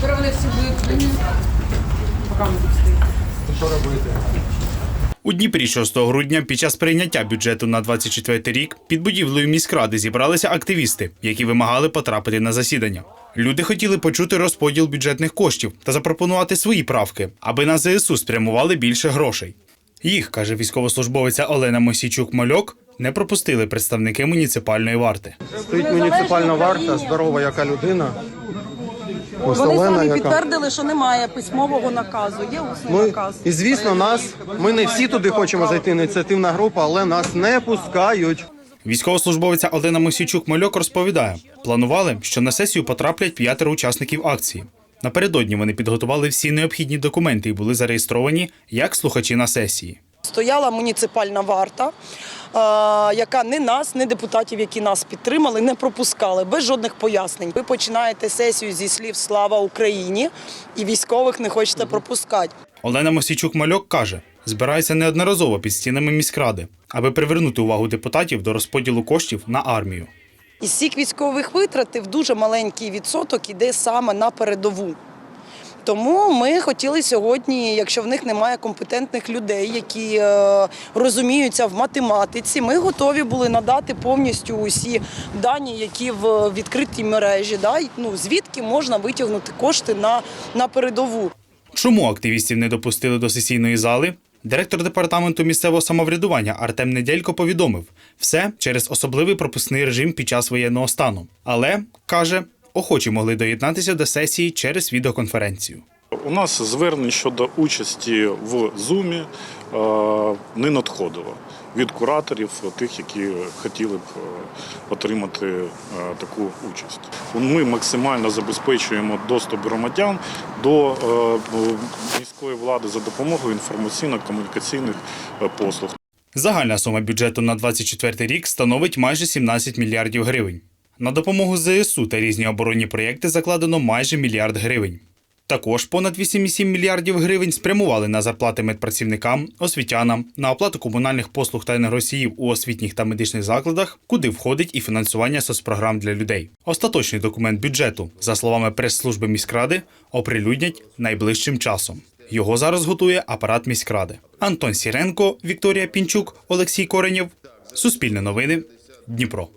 Скоро вони всі будуть. Поки ми тут. Що робити? У Дніпрі 6 грудня під час прийняття бюджету на 24 рік під будівлею міськради зібралися активісти, які вимагали потрапити на засідання. Люди хотіли почути розподіл бюджетних коштів та запропонувати свої правки, аби на ЗСУ спрямували більше грошей. Їх, каже військовослужбовиця Олена Мосійчук Мальок, не пропустили представники муніципальної варти. Стоїть муніципальна варта, здорова яка людина. Ось Вони Олена, самі яка. підтвердили, що немає письмового наказу. Є усний Ну, наказ. і звісно, нас ми не всі туди хочемо зайти. Ініціативна група, але нас не пускають. Військовослужбовиця Олена Мосійчук Мальок розповідає, планували, що на сесію потраплять п'ятеро учасників акції. Напередодні вони підготували всі необхідні документи і були зареєстровані як слухачі на сесії. Стояла муніципальна варта, яка не нас, не депутатів, які нас підтримали, не пропускали без жодних пояснень. Ви починаєте сесію зі слів Слава Україні і військових не хочете пропускати. Олена Мосійчук Мальок каже, збирається неодноразово під стінами міськради, аби привернути увагу депутатів до розподілу коштів на армію. Із всіх військових витратів дуже маленький відсоток іде саме на передову. Тому ми хотіли сьогодні, якщо в них немає компетентних людей, які е, розуміються в математиці, ми готові були надати повністю усі дані, які в відкритій мережі, ну, звідки можна витягнути кошти на, на передову. Чому активістів не допустили до сесійної зали? Директор департаменту місцевого самоврядування Артем Неделько повідомив все через особливий пропускний режим під час воєнного стану. Але каже, охочі могли доєднатися до сесії через відеоконференцію. У нас звернень щодо участі в Зумі е, не надходило від кураторів, тих, які хотіли б е, отримати е, таку участь. Ми максимально забезпечуємо доступ громадян до міської влади за допомогою інформаційно-комунікаційних послуг. Загальна сума бюджету на 24 рік становить майже 17 мільярдів гривень. На допомогу ЗСУ та різні оборонні проєкти закладено майже мільярд гривень. Також понад 8,7 мільярдів гривень спрямували на зарплати медпрацівникам, освітянам, на оплату комунальних послуг та енергосіїв у освітніх та медичних закладах, куди входить і фінансування соцпрограм для людей. Остаточний документ бюджету, за словами прес-служби міськради, оприлюднять найближчим часом. Його зараз готує апарат міськради. Антон Сіренко, Вікторія Пінчук, Олексій Коренєв. Суспільне новини. Дніпро.